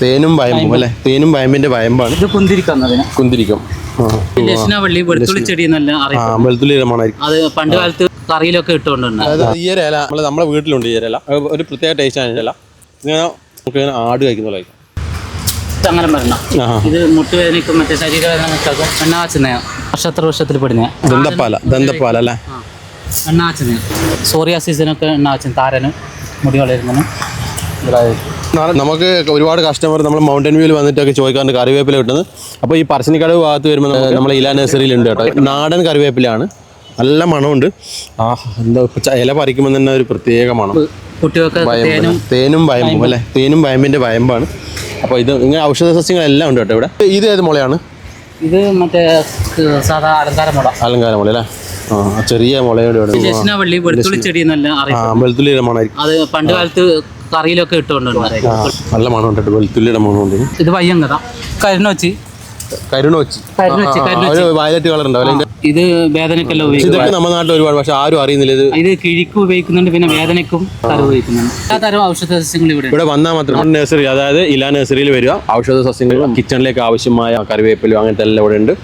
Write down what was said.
തേനും വയമ്പും അല്ലേ? തേനും വയമ്പിന്റെ വയമ്പാണ്. ഇത് കുന്തിരിക്കം. ലക്ഷണവള്ളി വെളുത്തുള്ളി ചെടി എന്നല്ല ആ അറിയാം വെളുത്തുള്ളി മണമായിരിക്കും അത് പണ്ട് കാലത്ത് കറിയിലൊക്കെ ഇട്ടുകൊണ്ടുണ്ട് അതായത് ഈ ഒരു ഇല നമ്മൾ നമ്മുടെ വീട്ടിലുണ്ട് ഈ ഒരു ഇല. ഒരു പ്രത്യേക ടേസ്റ്റ് ആണ് ഇല. ഇങ്ങനെ നമുക്ക് ആട് കഴിക്കുന്ന അങ്ങനെ ആ. ഇത് മുട്ടുവേദനയ്ക്കും മറ്റേ ശരീരവേദനകൾക്കൊക്കെ പെടുന്ന ദന്തപ്പാല ദന്തപ്പാല അല്ലേ? എണ്ണാച്ചുന്നയ സോറിയാസിസിനൊക്കെ എണ്ണാച്ചും താരനും മുടി വളരുന്നതിനും നമുക്ക് ഒരുപാട് കസ്റ്റമർ നമ്മൾ മൗണ്ടൻ വ്യൂവിൽ വന്നിട്ടൊക്കെ ചോദിക്കാറുണ്ട് കറിവേപ്പില കിട്ടുന്നത്. അപ്പോൾ ഈ പറശ്ശിനിക്കടവ് ഭാഗത്ത് വരുമ്പോൾ നമ്മൾ നമ്മളെ ഇല നഴ്സറിയിലുണ്ട് കേട്ടോ. നാടൻ കറിവേപ്പിലാണ് നല്ല മണമുണ്ട്. ആ എന്താ ഇല പറിക്കുമ്പോൾ തന്നെ ഒരു പ്രത്യേക മണം. തേനും വയമ്പും അല്ലേ? തേനും വയമ്പിന്റെ വയമ്പാണ്. അപ്പോൾ ഇത് ഇങ്ങനെ ഔഷധ സസ്യങ്ങളെല്ലാം ഉണ്ട് കേട്ടോ ഇവിടെ. ഇത് ഏത് മുളയാണ്? ഇത് മറ്റേ സാധാ അലങ്കാര മുള അലങ്കാര മുള അല്ലേ? ചെറിയ മുളയോടെ വെളുത്തുള്ളി ചെടി എന്നല്ല ആ അറിയാം വെളുത്തുള്ളിയുടെ മണമായിരിക്കും അത് പണ്ട് കാലത്ത് കറിയിലൊക്കെ ഇട്ടുകൊണ്ടുണ്ട് നല്ല മണമുണ്ട് വെളുത്തുള്ളിയുടെ മണമുണ്ട്. ഇത് വയ്യങ്കത കരുണോച്ചി. വയലറ്റ് കളർ ഉണ്ടാവും അതിന്റെ ഇത് വേദനയ്ക്കെല്ലാം ഉപയോഗിക്കും. ഇതൊക്കെ നമ്മുടെ നാട്ടിൽ ഒരുപാട് പക്ഷെ ആരും അറിയുന്നില്ല ഇത്. ഇത് കിഴിക്ക് ഉപയോഗിക്കുന്നുണ്ട് പിന്നെ ഉപയോഗിക്കുന്നുണ്ട്. എല്ലാ തരം ഔഷധ ഇവിടെ ഇവിടെ വന്നാൽ മാത്രം നഴ്സറി അതായത് ഇല നഴ്സറിയിൽ വരിക. ഔഷധ സസ്യങ്ങളും കിച്ചണിലേക്ക് ആവശ്യമായ കറിവേപ്പിലും അങ്ങനത്തെ എല്ലാം ഇവിടെ ഉണ്ട്.